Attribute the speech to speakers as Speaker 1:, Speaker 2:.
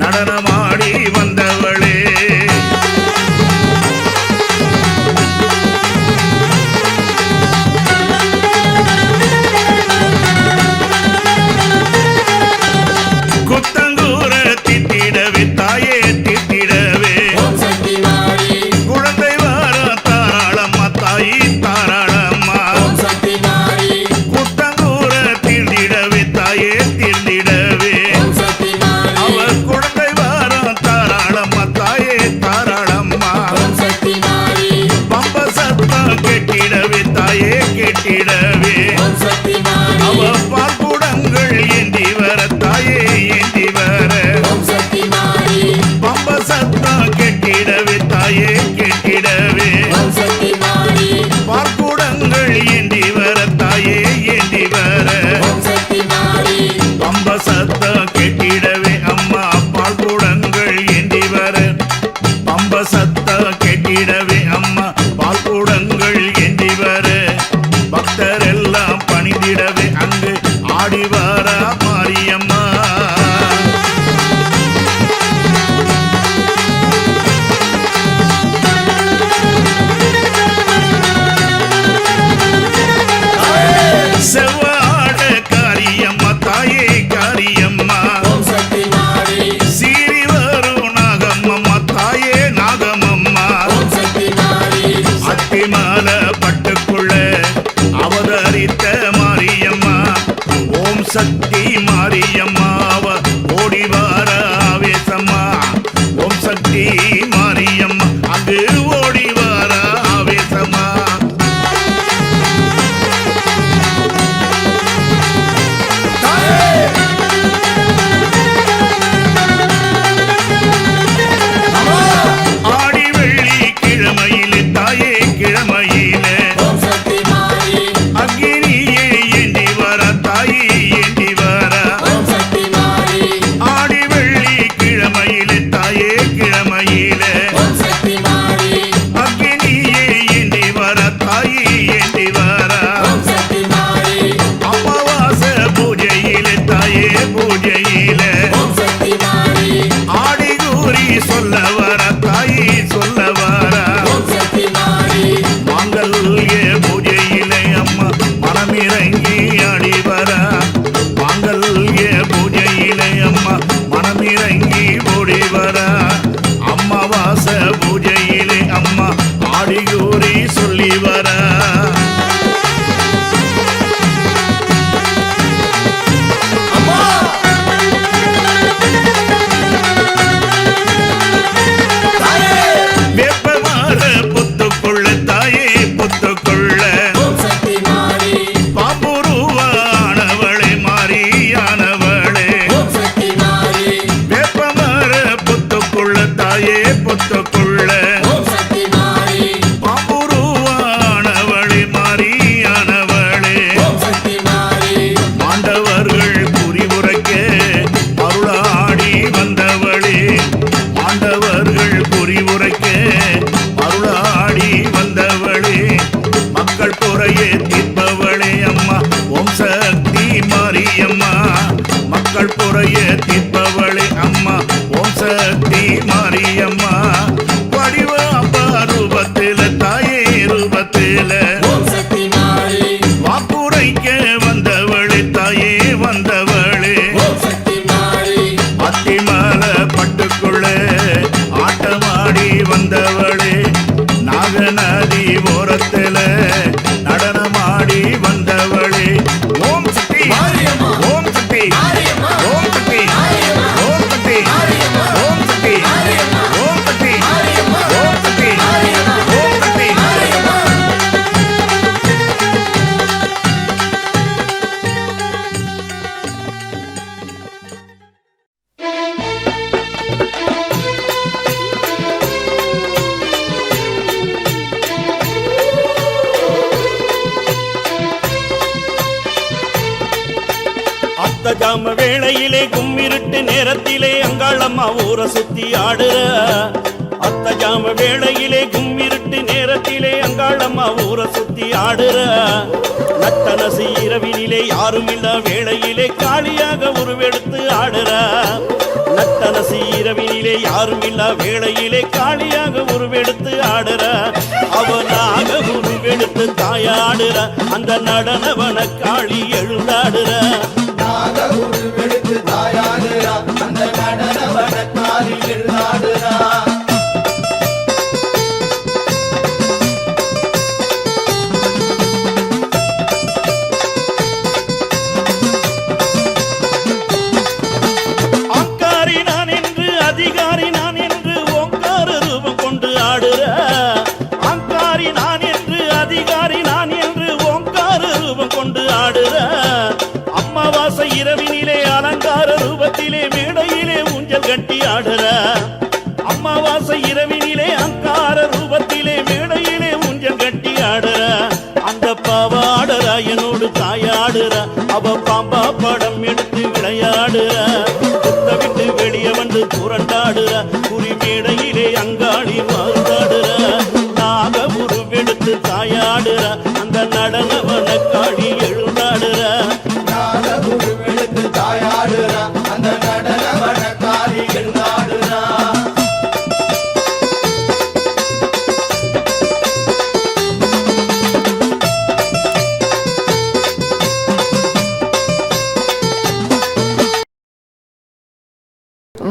Speaker 1: நடனமா
Speaker 2: தெல
Speaker 3: அத்த ஜாம வேளையிலே கும்மிருட்டு நேரத்திலே அங்காளம்மா ஊரை சுத்தி ஆடுற. அத்த ஜாம வேளையிலே கும்மிருட்டு நேரத்திலே அங்காளம்மா ஊரை சுத்தி ஆடுற. நட்டனசி இரவினிலே யாரும் இல்ல வேளையிலே காளியாக உருவெடுத்து ஆடுற. நட்டனசி இரவினிலே யாரும் இல்ல வேளையிலே காளியாக உருவெடுத்து ஆடுற. அவனாக உருவெடுத்து தாயாடுற. அந்த நடனவன காளி எழுந்தாடுற. கொண்டு ஆடுற அம்மாவாசை இரவினிலே அலங்கார ரூபத்திலே மேடையிலே ஊஞ்சல் கட்டி ஆடுற அம்மாவாசை இரவினிலே அங்கார ரூபத்திலே மேடையிலே ஊஞ்சல் கட்டி ஆடுற அந்த பாவாடுற என்னோடு தாயாடுற அவ பாம்பா படம் எடுத்து விளையாடுற விட்டு வெளியே வந்து
Speaker 4: புரண்டா